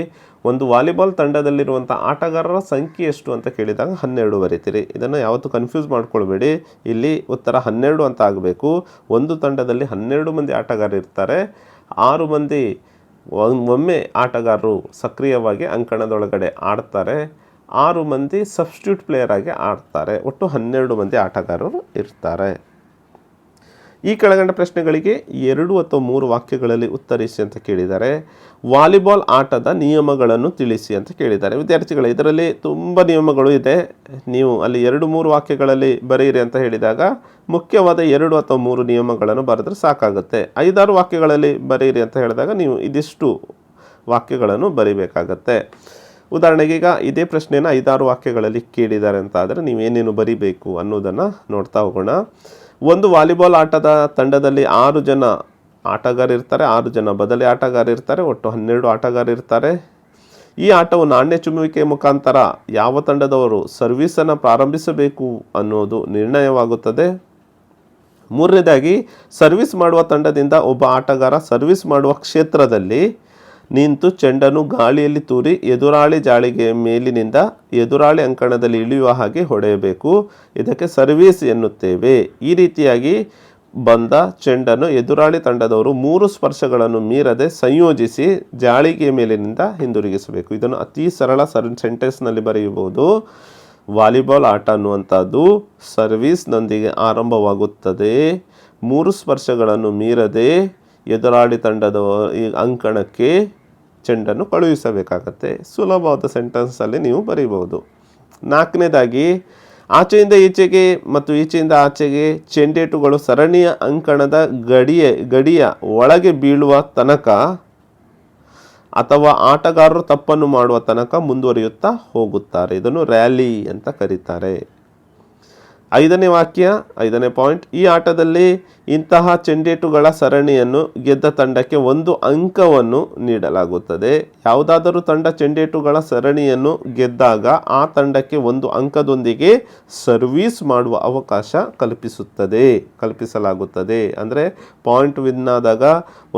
Speaker 1: ಒಂದು ವಾಲಿಬಾಲ್ ತಂಡದಲ್ಲಿರುವಂಥ ಆಟಗಾರರ ಸಂಖ್ಯೆ ಎಷ್ಟು ಅಂತ ಕೇಳಿದಾಗ ಹನ್ನೆರಡು ಬರೀತೀರಿ. ಇದನ್ನು ಯಾವತ್ತೂ ಕನ್ಫ್ಯೂಸ್ ಮಾಡ್ಕೊಳ್ಬೇಡಿ. ಇಲ್ಲಿ ಉತ್ತರ ಹನ್ನೆರಡು ಅಂತ ಆಗಬೇಕು. ಒಂದು ತಂಡದಲ್ಲಿ ಹನ್ನೆರಡು ಮಂದಿ ಆಟಗಾರರು ಇರ್ತಾರೆ. ಆರು ಮಂದಿ ಒಮ್ಮೆ ಆಟಗಾರರು ಸಕ್ರಿಯವಾಗಿ ಅಂಕಣದೊಳಗಡೆ ಆಡ್ತಾರೆ. ಆರು ಮಂದಿ ಸಬ್ಸ್ಟ್ಯೂಟ್ ಪ್ಲೇಯರಾಗಿ ಆಡ್ತಾರೆ. ಒಟ್ಟು ಹನ್ನೆರಡು ಮಂದಿ ಆಟಗಾರರು ಇರ್ತಾರೆ. ಈ ಕೆಳಗಂಡ ಪ್ರಶ್ನೆಗಳಿಗೆ ಎರಡು ಅಥವಾ ಮೂರು ವಾಕ್ಯಗಳಲ್ಲಿ ಉತ್ತರಿಸಿ ಅಂತ ಕೇಳಿದ್ದಾರೆ. ವಾಲಿಬಾಲ್ ಆಟದ ನಿಯಮಗಳನ್ನು ತಿಳಿಸಿ ಅಂತ ಕೇಳಿದ್ದಾರೆ. ವಿದ್ಯಾರ್ಥಿಗಳು, ಇದರಲ್ಲಿ ತುಂಬ ನಿಯಮಗಳು ಇದೆ. ನೀವು ಅಲ್ಲಿ ಎರಡು ಮೂರು ವಾಕ್ಯಗಳಲ್ಲಿ ಬರೆಯಿರಿ ಅಂತ ಹೇಳಿದಾಗ ಮುಖ್ಯವಾದ ಎರಡು ಅಥವಾ ಮೂರು ನಿಯಮಗಳನ್ನು ಬರೆದ್ರೆ ಸಾಕಾಗುತ್ತೆ. ಐದಾರು ವಾಕ್ಯಗಳಲ್ಲಿ ಬರೆಯಿರಿ ಅಂತ ಹೇಳಿದಾಗ ನೀವು ಇದಿಷ್ಟು ವಾಕ್ಯಗಳನ್ನು ಬರಿಬೇಕಾಗತ್ತೆ. ಉದಾಹರಣೆಗೆ ಈಗ ಇದೇ ಪ್ರಶ್ನೆನ ಐದಾರು ವಾಕ್ಯಗಳಲ್ಲಿ ಕೇಳಿದ್ದಾರೆ ಅಂತ ಆದರೆ ಏನೇನು ಬರಿಬೇಕು ಅನ್ನೋದನ್ನು ನೋಡ್ತಾ ಹೋಗೋಣ. ಒಂದು ವಾಲಿಬಾಲ್ ಆಟದ ತಂಡದಲ್ಲಿ ಆರು ಜನ ಆಟಗಾರ ಇರ್ತಾರೆ, ಆರು ಜನ ಬದಲಿ ಆಟಗಾರ ಇರ್ತಾರೆ, ಒಟ್ಟು ಹನ್ನೆರಡು ಆಟಗಾರ ಇರ್ತಾರೆ. ಈ ಆಟವು ನಾಣ್ಯ ಚುಮ್ಮುವಿಕೆ ಮುಖಾಂತರ ಯಾವ ತಂಡದವರು ಸರ್ವೀಸನ್ನು ಪ್ರಾರಂಭಿಸಬೇಕು ಅನ್ನೋದು ನಿರ್ಣಯವಾಗುತ್ತದೆ. ಮೂರನೇದಾಗಿ, ಸರ್ವಿಸ್ ಮಾಡುವ ತಂಡದಿಂದ ಒಬ್ಬ ಆಟಗಾರ ಸರ್ವಿಸ್ ಮಾಡುವ ಕ್ಷೇತ್ರದಲ್ಲಿ ನಿಂತು ಚೆಂಡನ್ನು ಗಾಳಿಯಲ್ಲಿ ತೂರಿ ಎದುರಾಳಿ ಜಾಳಿಗೆ ಮೇಲಿನಿಂದ ಎದುರಾಳಿ ಅಂಕಣದಲ್ಲಿ ಇಳಿಯುವ ಹಾಗೆ ಹೊಡೆಯಬೇಕು. ಇದಕ್ಕೆ ಸರ್ವೀಸ್ ಎನ್ನುತ್ತೇವೆ. ಈ ರೀತಿಯಾಗಿ ಬಂದ ಚೆಂಡನ್ನು ಎದುರಾಳಿ ತಂಡದವರು ಮೂರು ಸ್ಪರ್ಶಗಳನ್ನು ಮೀರದೆ ಸಂಯೋಜಿಸಿ ಜಾಳಿಗೆ ಮೇಲಿನಿಂದ ಹಿಂದಿರುಗಿಸಬೇಕು. ಇದನ್ನು ಅತಿ ಸರಳ ಸರ್, ಸೆಂಟೆನ್ಸ್ನಲ್ಲಿ ಬರೆಯಬಹುದು. ವಾಲಿಬಾಲ್ ಆಟ ಅನ್ನುವಂಥದ್ದು ಸರ್ವೀಸ್ನೊಂದಿಗೆ ಆರಂಭವಾಗುತ್ತದೆ. ಮೂರು ಸ್ಪರ್ಶಗಳನ್ನು ಮೀರದೆ ಎದುರಾಳಿ ತಂಡದ ಈ ಅಂಕಣಕ್ಕೆ ಚೆಂಡನ್ನು ಕಳುಹಿಸಬೇಕಾಗತ್ತೆ. ಸುಲಭವಾದ ಸೆಂಟೆನ್ಸಲ್ಲಿ ನೀವು ಬರೀಬಹುದು. ನಾಲ್ಕನೇದಾಗಿ, ಆಚೆಯಿಂದ ಈಚೆಗೆ ಮತ್ತು ಈಚೆಯಿಂದ ಆಚೆಗೆ ಚೆಂಡೇಟುಗಳು ಸರಣಿಯ ಅಂಕಣದ ಗಡಿಯ ಗಡಿಯ ಒಳಗೆ ಬೀಳುವ ತನಕ ಅಥವಾ ಆಟಗಾರರು ತಪ್ಪನ್ನು ಮಾಡುವ ತನಕ ಮುಂದುವರಿಯುತ್ತಾ ಹೋಗುತ್ತಾರೆ. ಇದನ್ನು ರ್ಯಾಲಿ ಅಂತ ಕರೀತಾರೆ. ಐದನೇ ವಾಕ್ಯ, ಐದನೇ ಪಾಯಿಂಟ್, ಈ ಆಟದಲ್ಲಿ ಇಂತಹ ಚೆಂಡೇಟುಗಳ ಸರಣಿಯನ್ನು ಗೆದ್ದ ತಂಡಕ್ಕೆ ಒಂದು ಅಂಕವನ್ನು ನೀಡಲಾಗುತ್ತದೆ. ಯಾವುದಾದರೂ ತಂಡ ಚೆಂಡೇಟುಗಳ ಸರಣಿಯನ್ನು ಗೆದ್ದಾಗ ಆ ತಂಡಕ್ಕೆ ಒಂದು ಅಂಕದೊಂದಿಗೆ ಸರ್ವೀಸ್ ಮಾಡುವ ಅವಕಾಶ ಕಲ್ಪಿಸುತ್ತದೆ, ಕಲ್ಪಿಸಲಾಗುತ್ತದೆ. ಅಂದರೆ ಪಾಯಿಂಟ್ ವಿನ್ ಆದಾಗ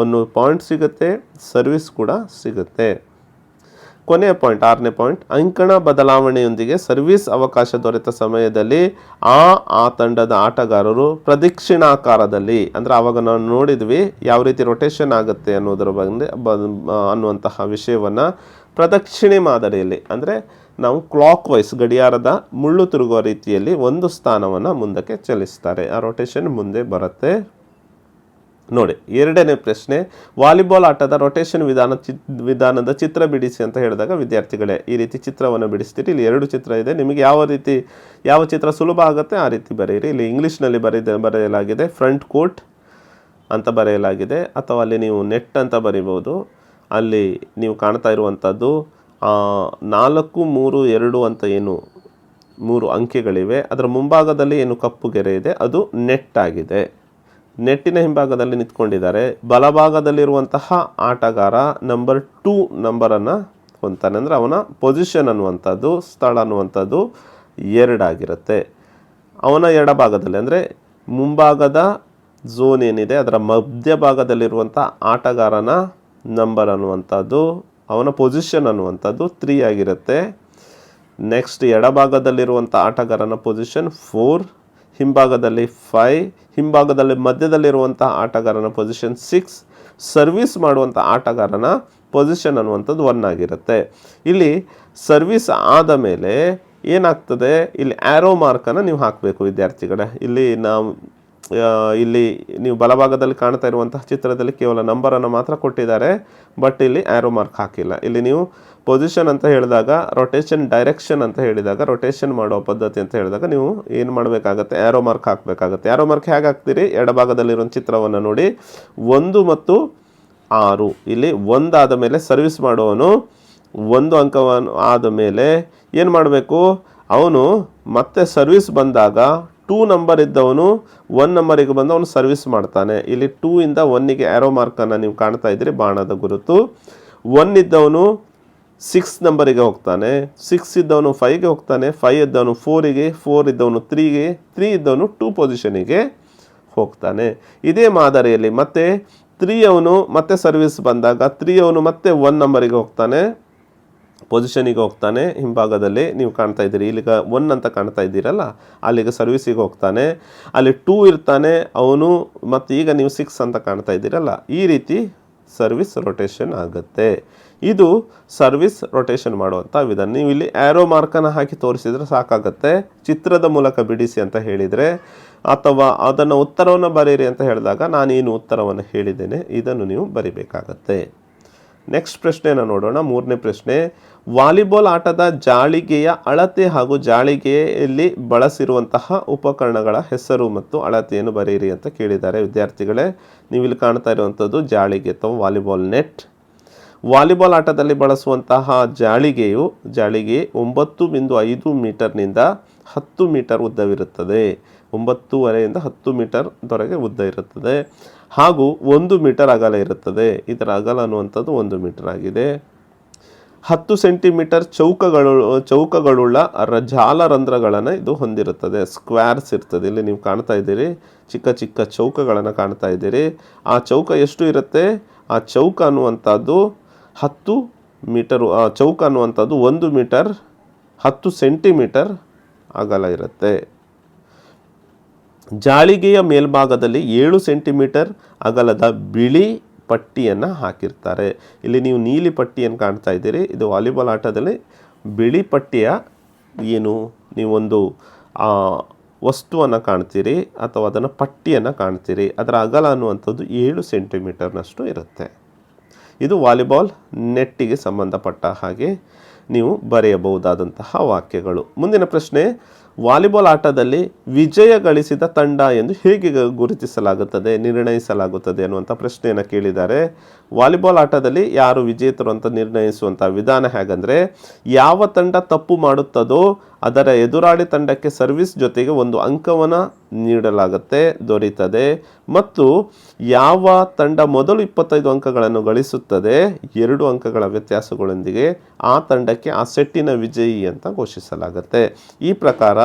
Speaker 1: ಒಂದು ಪಾಯಿಂಟ್ ಸಿಗುತ್ತೆ, ಸರ್ವಿಸ್ ಕೂಡ ಸಿಗುತ್ತೆ. ಕೊನೆಯ ಪಾಯಿಂಟ್, ಆರನೇ ಪಾಯಿಂಟ್, ಅಂಕಣ ಬದಲಾವಣೆಯೊಂದಿಗೆ ಸರ್ವಿಸ್ ಅವಕಾಶ ದೊರೆತ ಸಮಯದಲ್ಲಿ ಆ ಆ ತಂಡದ ಆಟಗಾರರು ಪ್ರದಕ್ಷಿಣಾಕಾರದಲ್ಲಿ, ಅಂದರೆ ಆವಾಗ ನಾವು ನೋಡಿದ್ವಿ ಯಾವ ರೀತಿ ರೊಟೇಷನ್ ಆಗುತ್ತೆ ಅನ್ನೋದರ ಬಗ್ಗೆ ಅನ್ನುವಂತಹ ವಿಷಯವನ್ನು ಪ್ರದಕ್ಷಿಣೆ ಮಾದರಿಯಲ್ಲಿ, ಅಂದರೆ ನಾವು ಕ್ಲಾಕ್ ವೈಸ್ ಗಡಿಯಾರದ ಮುಳ್ಳು ತಿರುಗುವ ರೀತಿಯಲ್ಲಿ ಒಂದು ಸ್ಥಾನವನ್ನು ಮುಂದಕ್ಕೆ ಚಲಿಸ್ತಾರೆ. ಆ ರೊಟೇಷನ್ ಮುಂದೆ ಬರುತ್ತೆ. ನೋಡಿ, ಎರಡನೇ ಪ್ರಶ್ನೆ, ವಾಲಿಬಾಲ್ ಆಟದ ರೊಟೇಷನ್ ವಿಧಾನ ಚಿ, ವಿಧಾನದ ಚಿತ್ರ ಬಿಡಿಸಿ ಅಂತ ಹೇಳಿದಾಗ, ವಿದ್ಯಾರ್ಥಿಗಳೇ, ಈ ರೀತಿ ಚಿತ್ರವನ್ನು ಬಿಡಿಸ್ತೀರಿ. ಇಲ್ಲಿ ಎರಡು ಚಿತ್ರ ಇದೆ. ನಿಮಗೆ ಯಾವ ರೀತಿ, ಯಾವ ಚಿತ್ರ ಸುಲಭ ಆಗುತ್ತೆ ಆ ರೀತಿ ಬರೆಯಿರಿ. ಇಲ್ಲಿ ಇಂಗ್ಲೀಷ್ನಲ್ಲಿ ಬರೆದ, ಬರೆಯಲಾಗಿದೆ ಫ್ರಂಟ್ ಕೋಟ್ ಅಂತ ಬರೆಯಲಾಗಿದೆ, ಅಥವಾ ಅಲ್ಲಿ ನೀವು ನೆಟ್ ಅಂತ ಬರಿಬೋದು. ಅಲ್ಲಿ ನೀವು ಕಾಣ್ತಾ ಇರುವಂಥದ್ದು ನಾಲ್ಕು, ಮೂರು, ಎರಡು ಅಂತ ಏನು, ಮೂರು ಅಂಕೆಗಳಿವೆ. ಅದರ ಮುಂಭಾಗದಲ್ಲಿ ಏನು ಕಪ್ಪು ಗೆರೆ ಇದೆ, ಅದು ನೆಟ್ ಆಗಿದೆ. ನೆಟ್ಟಿನ ಹಿಂಭಾಗದಲ್ಲಿ ನಿಂತ್ಕೊಂಡಿದ್ದಾರೆ. ಬಲಭಾಗದಲ್ಲಿರುವಂತಹ ಆಟಗಾರ ನಂಬರ್ ಟೂ ನಂಬರನ್ನು ಹೊಂತಾನೆ ಅಂದರೆ ಅವನ ಪೊಸಿಷನ್ ಅನ್ನುವಂಥದ್ದು, ಸ್ಥಳ ಅನ್ನುವಂಥದ್ದು ಎರಡಾಗಿರುತ್ತೆ. ಅವನ ಎಡಭಾಗದಲ್ಲಿ ಅಂದರೆ ಮುಂಭಾಗದ ಝೋನ್ ಏನಿದೆ, ಅದರ ಮಧ್ಯಭಾಗದಲ್ಲಿರುವಂಥ ಆಟಗಾರನ ನಂಬರ್ ಅನ್ನುವಂಥದ್ದು, ಅವನ ಪೊಸಿಷನ್ ಅನ್ನುವಂಥದ್ದು ತ್ರೀ ಆಗಿರುತ್ತೆ. ನೆಕ್ಸ್ಟ್ ಎಡಭಾಗದಲ್ಲಿರುವಂಥ ಆಟಗಾರನ ಪೊಸಿಷನ್ ಫೋರ್ ಹಿಂಭಾಗದಲ್ಲಿ ಫೈ ಹಿಂಭಾಗದಲ್ಲಿ ಮಧ್ಯದಲ್ಲಿರುವಂಥ ಆಟಗಾರನ ಪೊಸಿಷನ್ ಸಿಕ್ಸ್ ಸರ್ವಿಸ್ ಮಾಡುವಂಥ ಆಟಗಾರನ ಪೊಸಿಷನ್ ಅನ್ನುವಂಥದ್ದು ಒನ್ ಆಗಿರುತ್ತೆ. ಇಲ್ಲಿ ಸರ್ವಿಸ್ ಆದ ಮೇಲೆ ಏನಾಗ್ತದೆ? ಇಲ್ಲಿ ಆ್ಯರೋ ಮಾರ್ಕನ್ನು ನೀವು ಹಾಕಬೇಕು ವಿದ್ಯಾರ್ಥಿಗಳೇ. ಇಲ್ಲಿ ನಾವು ಇಲ್ಲಿ ನೀವು ಬಲಭಾಗದಲ್ಲಿ ಕಾಣ್ತಾ ಇರುವಂತಹ ಚಿತ್ರದಲ್ಲಿ ಕೇವಲ ನಂಬರನ್ನು ಮಾತ್ರ ಕೊಟ್ಟಿದ್ದಾರೆ ಬಟ್ ಇಲ್ಲಿ ಆ್ಯರೋ ಮಾರ್ಕ್ ಹಾಕಿಲ್ಲ. ಇಲ್ಲಿ ನೀವು ಪೊಸಿಷನ್ ಅಂತ ಹೇಳಿದಾಗ ರೊಟೇಷನ್ ಡೈರೆಕ್ಷನ್ ಅಂತ ಹೇಳಿದಾಗ ರೊಟೇಷನ್ ಮಾಡೋ ಪದ್ಧತಿ ಅಂತ ಹೇಳಿದಾಗ ನೀವು ಏನು ಮಾಡಬೇಕಾಗತ್ತೆ? ಆ್ಯರೋ ಮಾರ್ಕ್ ಹಾಕಬೇಕಾಗತ್ತೆ. ಆ್ಯರೋ ಮಾರ್ಕ್ ಹೇಗೆ ಹಾಕ್ತೀರಿ? ಎಡಭಾಗದಲ್ಲಿರೋ ಚಿತ್ರವನ್ನು ನೋಡಿ. ಒಂದು ಮತ್ತು ಆರು. ಇಲ್ಲಿ ಒಂದಾದ ಮೇಲೆ ಸರ್ವಿಸ್ ಮಾಡುವವನು ಒಂದು ಅಂಕವನ್ನು ಆದ ಮೇಲೆ ಏನು ಮಾಡಬೇಕು? ಅವನು ಮತ್ತೆ ಸರ್ವಿಸ್ ಬಂದಾಗ ಟೂ ನಂಬರ್ ಇದ್ದವನು ಒನ್ ನಂಬರಿಗೆ ಬಂದು ಅವನು ಸರ್ವಿಸ್ ಮಾಡ್ತಾನೆ. ಇಲ್ಲಿ ಟೂ ಇಂದ ಒನ್ನಿಗೆ ಆ್ಯರೋ ಮಾರ್ಕನ್ನು ನೀವು ಕಾಣ್ತಾ ಇದ್ದೀರಿ, ಬಾಣದ ಗುರುತು. ಒನ್ ಇದ್ದವನು ಸಿಕ್ಸ್ ನಂಬರಿಗೆ ಹೋಗ್ತಾನೆ. ಸಿಕ್ಸ್ ಇದ್ದವನು ಫೈವ್ಗೆ ಹೋಗ್ತಾನೆ. ಫೈವ್ ಇದ್ದವನು ಫೋರಿಗೆ ಫೋರ್ ಇದ್ದವನು ತ್ರೀಗೆ ತ್ರೀ ಇದ್ದವನು ಟೂ ಪೊಸಿಷನಿಗೆ ಹೋಗ್ತಾನೆ. ಇದೇ ಮಾದರಿಯಲ್ಲಿ ಮತ್ತೆ ತ್ರೀ ಅವನು ಮತ್ತೆ ಸರ್ವಿಸ್ ಬಂದಾಗ ತ್ರೀ ಅವನು ಮತ್ತೆ ಒನ್ ನಂಬರಿಗೆ ಹೋಗ್ತಾನೆ. ಪೊಸಿಷನಿಗೆ ಹೋಗ್ತಾನೆ. ಹಿಂಭಾಗದಲ್ಲಿ ನೀವು ಕಾಣ್ತಾ ಇದ್ದೀರಿ. ಇಲ್ಲಿಗ ಒನ್ ಅಂತ ಕಾಣ್ತಾ ಇದ್ದೀರಲ್ಲ? ಅಲ್ಲಿಗೆ ಸರ್ವಿಸಿಗೆ ಹೋಗ್ತಾನೆ. ಅಲ್ಲಿ ಟೂ ಇರ್ತಾನೆ. ಅವನು ಮತ್ತು ಈಗ ನೀವು ಸಿಕ್ಸ್ ಅಂತ ಕಾಣ್ತಾ ಇದ್ದೀರಲ್ಲ? ಈ ರೀತಿ ಸರ್ವಿಸ್ ರೊಟೇಷನ್ ಆಗುತ್ತೆ. ಇದು ಸರ್ವಿಸ್ ರೊಟೇಷನ್ ಮಾಡುವಂಥ ವಿಧಾನ. ನೀವು ಇಲ್ಲಿ ಆ್ಯರೋ ಮಾರ್ಕನ್ನು ಹಾಕಿ ತೋರಿಸಿದರೆ ಸಾಕಾಗತ್ತೆ. ಚಿತ್ರದ ಮೂಲಕ ಬಿಡಿಸಿ ಅಂತ ಹೇಳಿದರೆ, ಅಥವಾ ಅದನ್ನು ಉತ್ತರವನ್ನು ಬರೀರಿ ಅಂತ ಹೇಳಿದಾಗ ನಾನು ಏನು ಉತ್ತರವನ್ನು ಹೇಳಿದ್ದೇನೆ, ಇದನ್ನು ನೀವು ಬರಿಬೇಕಾಗತ್ತೆ. ನೆಕ್ಸ್ಟ್ ಪ್ರಶ್ನೆಯನ್ನು ನೋಡೋಣ. ಮೂರನೇ ಪ್ರಶ್ನೆ, ವಾಲಿಬಾಲ್ ಆಟದ ಜಾಳಿಗೆಯ ಅಳತೆ ಹಾಗೂ ಜಾಳಿಗೆಯಲ್ಲಿ ಬಳಸಿರುವಂತಹ ಉಪಕರಣಗಳ ಹೆಸರು ಮತ್ತು ಅಳತೆಯನ್ನು ಬರೆಯಿರಿ ಅಂತ ಕೇಳಿದ್ದಾರೆ. ವಿದ್ಯಾರ್ಥಿಗಳೇ ನೀವು ಇಲ್ಲಿ ಕಾಣ್ತಾ ಇರುವಂಥದ್ದು ಜಾಳಿಗೆ ಅಥವಾ ವಾಲಿಬಾಲ್ ನೆಟ್. ವಾಲಿಬಾಲ್ ಆಟದಲ್ಲಿ ಬಳಸುವಂತಹ ಜಾಳಿಗೆಯು ಜಾಳಿಗೆ ಒಂಬತ್ತು ಬಿಂದು ಐದು ಮೀಟರ್ನಿಂದ ಹತ್ತು ಮೀಟರ್ ಉದ್ದವಿರುತ್ತದೆ. ಒಂಬತ್ತೂವರೆಯಿಂದ ಹತ್ತು ಮೀಟರ್ವರೆಗೆ ಉದ್ದ ಇರುತ್ತದೆ. ಹಾಗೂ ಒಂದು ಮೀಟರ್ ಅಗಲ ಇರುತ್ತದೆ. ಇದರ ಅಗಲ ಅನ್ನುವಂಥದ್ದು ಒಂದು ಮೀಟರ್ ಆಗಿದೆ. ಹತ್ತು ಸೆಂಟಿಮೀಟರ್ ಚೌಕಗಳು, ಚೌಕಗಳುಳ್ಳ ರ, ಜಾಲರಂಧ್ರಗಳನ್ನು ಇದು ಹೊಂದಿರುತ್ತದೆ. ಸ್ಕ್ವೇರ್ಸ್ ಇರ್ತದೆ. ಇಲ್ಲಿ ನೀವು ಕಾಣ್ತಾ ಇದ್ದೀರಿ. ಚಿಕ್ಕ ಚಿಕ್ಕ ಚೌಕಗಳನ್ನು ಕಾಣ್ತಾ ಇದ್ದೀರಿ. ಆ ಚೌಕ ಎಷ್ಟು ಇರುತ್ತೆ? ಆ ಚೌಕ ಅನ್ನುವಂಥದ್ದು ಹತ್ತು ಮೀಟರು ಚೌಕ ಅನ್ನುವಂಥದ್ದು ಒಂದು ಮೀಟರ್ ಹತ್ತು ಸೆಂಟಿಮೀಟರ್ ಅಗಲ ಇರುತ್ತೆ. ಜಾಳಿಗೆಯ ಮೇಲ್ಭಾಗದಲ್ಲಿ ಏಳು ಸೆಂಟಿಮೀಟರ್ ಅಗಲದ ಬಿಳಿ ಪಟ್ಟಿಯನ್ನು ಹಾಕಿರ್ತಾರೆ. ಇಲ್ಲಿ ನೀವು ನೀಲಿ ಪಟ್ಟಿಯನ್ನು ಕಾಣ್ತಾ ಇದ್ದೀರಿ. ಇದು ವಾಲಿಬಾಲ್ ಆಟದಲ್ಲಿ ಬಿಳಿ ಪಟ್ಟಿಯ ಏನು, ನೀವೊಂದು ವಸ್ತುವನ್ನು ಕಾಣ್ತೀರಿ ಅಥವಾ ಅದನ್ನು ಪಟ್ಟಿಯನ್ನು ಕಾಣ್ತೀರಿ. ಅದರ ಅಗಲ ಅನ್ನುವಂಥದ್ದು ಏಳು ಸೆಂಟಿಮೀಟರ್ನಷ್ಟು ಇರುತ್ತೆ. ಇದು ವಾಲಿಬಾಲ್ ನೆಟ್ಟಿಗೆ ಸಂಬಂಧಪಟ್ಟ ಹಾಗೆ ನೀವು ಬರೆಯಬಹುದಾದಂತಹ ವಾಕ್ಯಗಳು. ಮುಂದಿನ ಪ್ರಶ್ನೆ ವಾಲಿಬಾಲ್ ಆಟದಲ್ಲಿ ವಿಜಯ ಗಳಿಸಿದ ತಂಡ ಎಂದು ಹೇಗೆ ಗುರುತಿಸಲಾಗುತ್ತದೆ, ನಿರ್ಣಯಿಸಲಾಗುತ್ತದೆ ಅನ್ನುವಂಥ ಪ್ರಶ್ನೆಯನ್ನು ಕೇಳಿದ್ದಾರೆ. ವಾಲಿಬಾಲ್ ಆಟದಲ್ಲಿ ಯಾರು ವಿಜೇತರು ಅಂತ ನಿರ್ಣಯಿಸುವಂಥ ವಿಧಾನ ಹೇಗಂದರೆ, ಯಾವ ತಂಡ ತಪ್ಪು ಮಾಡುತ್ತದೋ ಅದರ ಎದುರಾಳಿ ತಂಡಕ್ಕೆ ಸರ್ವಿಸ್ ಜೊತೆಗೆ ಒಂದು ಅಂಕವನ್ನು ನೀಡಲಾಗುತ್ತೆ, ದೊರೀತದೆ. ಮತ್ತು ಯಾವ ತಂಡ ಮೊದಲು ಇಪ್ಪತ್ತೈದು ಅಂಕಗಳನ್ನು ಗಳಿಸುತ್ತದೆ, ಎರಡು ಅಂಕಗಳ ವ್ಯತ್ಯಾಸಗಳೊಂದಿಗೆ ಆ ತಂಡಕ್ಕೆ ಆ ಸೆಟ್ಟಿನ ವಿಜಯಿ ಅಂತ ಘೋಷಿಸಲಾಗುತ್ತೆ. ಈ ಪ್ರಕಾರ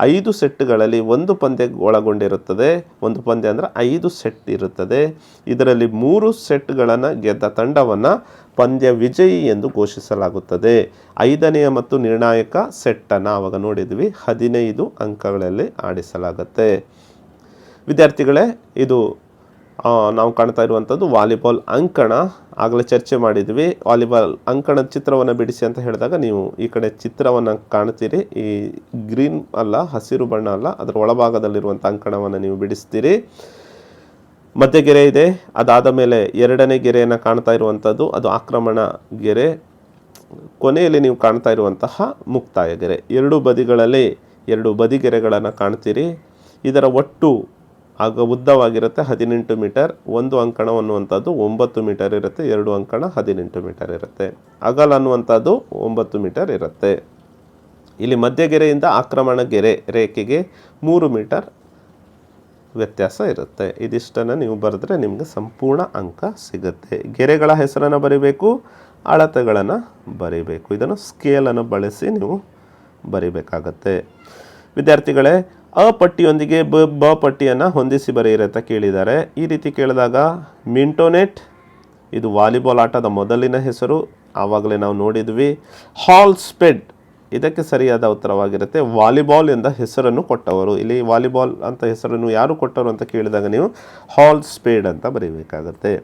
Speaker 1: ಐದು ಸೆಟ್ಗಳಲ್ಲಿ ಒಂದು ಪಂದ್ಯ ಒಳಗೊಂಡಿರುತ್ತದೆ. ಒಂದು ಪಂದ್ಯ ಅಂದರೆ ಐದು ಸೆಟ್ ಇರುತ್ತದೆ. ಇದರಲ್ಲಿ ಮೂರು ಸೆಟ್ಗಳನ್ನು ಗೆದ್ದ ತಂಡವನ್ನು ಪಂದ್ಯ ವಿಜಯಿ ಎಂದು ಘೋಷಿಸಲಾಗುತ್ತದೆ. ಐದನೆಯ ಮತ್ತು ನಿರ್ಣಾಯಕ ಸೆಟ್ಟನ್ನು ಆವಾಗ ನೋಡಿದ್ವಿ. ಹದಿನೈದು ಅಂಕಗಳಲ್ಲಿ ಆಡಿಸಲಾಗುತ್ತೆ. ವಿದ್ಯಾರ್ಥಿಗಳೇ, ಇದು ನಾವು ಕಾಣ್ತಾ ಇರುವಂಥದ್ದು ವಾಲಿಬಾಲ್ ಅಂಕಣ. ಆಗಲೇ ಚರ್ಚೆ ಮಾಡಿದ್ವಿ. ವಾಲಿಬಾಲ್ ಅಂಕಣದ ಚಿತ್ರವನ್ನು ಬಿಡಿಸಿ ಅಂತ ಹೇಳಿದಾಗ ನೀವು ಈ ಕಡೆ ಚಿತ್ರವನ್ನು ಕಾಣ್ತೀರಿ. ಈ ಗ್ರೀನ್ ಅಲ್ಲ, ಹಸಿರು ಬಣ್ಣ ಅಲ್ಲ, ಅದರ ಒಳಭಾಗದಲ್ಲಿರುವಂಥ ಅಂಕಣವನ್ನು ನೀವು ಬಿಡಿಸ್ತೀರಿ. ಮಧ್ಯ ಗೆರೆ ಇದೆ. ಅದಾದ ಮೇಲೆ ಎರಡನೇ ಗೆರೆಯನ್ನು ಕಾಣ್ತಾ ಇರುವಂಥದ್ದು, ಅದು ಆಕ್ರಮಣ ಗೆರೆ. ಕೊನೆಯಲ್ಲಿ ನೀವು ಕಾಣ್ತಾ ಇರುವಂತಹ ಮುಕ್ತಾಯ ಗೆರೆ. ಎರಡು ಬದಿಗಳಲ್ಲಿ ಎರಡು ಬದಿಗೆರೆಗಳನ್ನು ಕಾಣ್ತೀರಿ. ಇದರ ಒಟ್ಟು ಆಗ ಉದ್ದವಾಗಿರುತ್ತೆ ಹದಿನೆಂಟು ಮೀಟರ್, ಒಂದು ಅಂಕಣ ಅನ್ನುವಂಥದ್ದು ಒಂಬತ್ತು ಮೀಟರ್ ಇರುತ್ತೆ, ಎರಡು ಅಂಕಣ ಹದಿನೆಂಟು ಮೀಟರ್ ಇರುತ್ತೆ. ಅಗಲ ಅನ್ನುವಂಥದ್ದು ಒಂಬತ್ತು ಮೀಟರ್ ಇರುತ್ತೆ. ಇಲ್ಲಿ ಮಧ್ಯಗೆರೆಯಿಂದ ಆಕ್ರಮಣ ಗೆರೆ ರೇಖೆಗೆ ಮೂರು ಮೀಟರ್ ವ್ಯತ್ಯಾಸ ಇರುತ್ತೆ. ಇದಿಷ್ಟನ್ನು ನೀವು ಬರೆದ್ರೆ ನಿಮಗೆ ಸಂಪೂರ್ಣ ಅಂಕ ಸಿಗುತ್ತೆ. ಗೆರೆಗಳ ಹೆಸರನ್ನು ಬರಿಬೇಕು, ಅಳತೆಗಳನ್ನು ಬರಿಬೇಕು. ಇದನ್ನು ಸ್ಕೇಲನ್ನು ಬಳಸಿ ನೀವು ಬರಿಬೇಕಾಗತ್ತೆ. ವಿದ್ಯಾರ್ಥಿಗಳೇ ಅ ಪಟ್ಟಿಯೊಂದಿಗೆ ಬ ಬ ಪಟ್ಟಿಯನ್ನು ಹೊಂದಿಸಿ ಬರೆಯಿರಿ ಅಂತ ಕೇಳಿದ್ದಾರೆ. ಈ ರೀತಿ ಕೇಳಿದಾಗ ಮಿಂಟೋನೆಟ್, ಇದು ವಾಲಿಬಾಲ್ ಆಟದ ಮೊದಲಿನ ಹೆಸರು. ಆವಾಗಲೇ ನಾವು ನೋಡಿದ್ವಿ. ಹಾಲ್ ಸ್ಪೆಡ್, ಇದಕ್ಕೆ ಸರಿಯಾದ ಉತ್ತರವಾಗಿರುತ್ತೆ. ವಾಲಿಬಾಲ್ ಎಂದ ಹೆಸರನ್ನು ಕೊಟ್ಟವರು. ಇಲ್ಲಿ ವಾಲಿಬಾಲ್ ಅಂತ ಹೆಸರನ್ನು ಯಾರು ಕೊಟ್ಟವರು ಅಂತ ಕೇಳಿದಾಗ ನೀವು ಹಾಲ್ ಸ್ಪೇಡ್ ಅಂತ ಬರೀಬೇಕಾಗತ್ತೆ.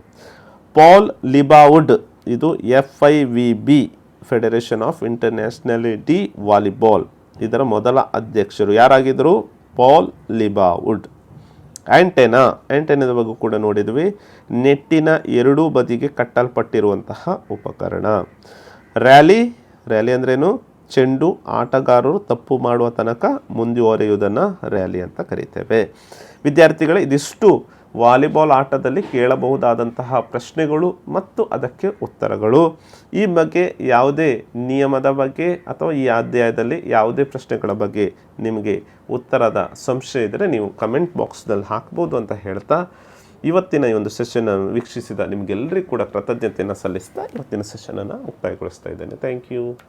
Speaker 1: ಪಾಲ್ ಲಿಬಾವುಡ್, ಇದು F I V B federation of ಇಂಟರ್ನ್ಯಾಷನಲಿಟಿ volleyball ಇದರ ಮೊದಲ ಅಧ್ಯಕ್ಷರು ಯಾರಾಗಿದ್ದರು ಪಾಲ್ ಲಿಬಾವುಡ್ ಆಂಟೆನಾ ಆಂಟೆನಾದ ಬಗ್ಗೆ ಕೂಡ ನೋಡಿದ್ವಿ. ನೆಟ್ಟಿನ ಎರಡೂ ಬದಿಗೆ ಕಟ್ಟಲ್ಪಟ್ಟಿರುವಂತಹ ಉಪಕರಣ. ರ್ಯಾಲಿ ರ್ಯಾಲಿ ಅಂದ್ರೇನು? ಚೆಂಡು ಆಟಗಾರರು ತಪ್ಪು ಮಾಡುವ ತನಕ ಮುಂದುವರಿಯುವುದನ್ನು ರ್ಯಾಲಿ ಅಂತ ಕರಿತೇವೆ. ವಿದ್ಯಾರ್ಥಿಗಳು, ಇದಿಷ್ಟು ವಾಲಿಬಾಲ್ ಆಟದಲ್ಲಿ ಕೇಳಬಹುದಾದಂತಹ ಪ್ರಶ್ನೆಗಳು ಮತ್ತು ಅದಕ್ಕೆ ಉತ್ತರಗಳು. ಈ ಬಗ್ಗೆ ಯಾವುದೇ ನಿಯಮದ ಬಗ್ಗೆ ಅಥವಾ ಈ ಅಧ್ಯಾಯದಲ್ಲಿ ಯಾವುದೇ ಪ್ರಶ್ನೆಗಳ ಬಗ್ಗೆ ನಿಮಗೆ ಉತ್ತರದ ಸಂಶಯ ಇದ್ದರೆ ನೀವು ಕಮೆಂಟ್ ಬಾಕ್ಸ್ನಲ್ಲಿ ಹಾಕ್ಬೋದು ಅಂತ ಹೇಳ್ತಾ ಇವತ್ತಿನ ಈ ಒಂದು ಸೆಷನ್ ವೀಕ್ಷಿಸಿದ ನಿಮಗೆಲ್ಲರಿಗೂ ಕೂಡ ಕೃತಜ್ಞತೆಯನ್ನು ಸಲ್ಲಿಸ್ತಾ ಇವತ್ತಿನ ಸೆಷನನ್ನು ಮುಕ್ತಾಯಗೊಳಿಸ್ತಾ ಇದ್ದೇನೆ. Thank you.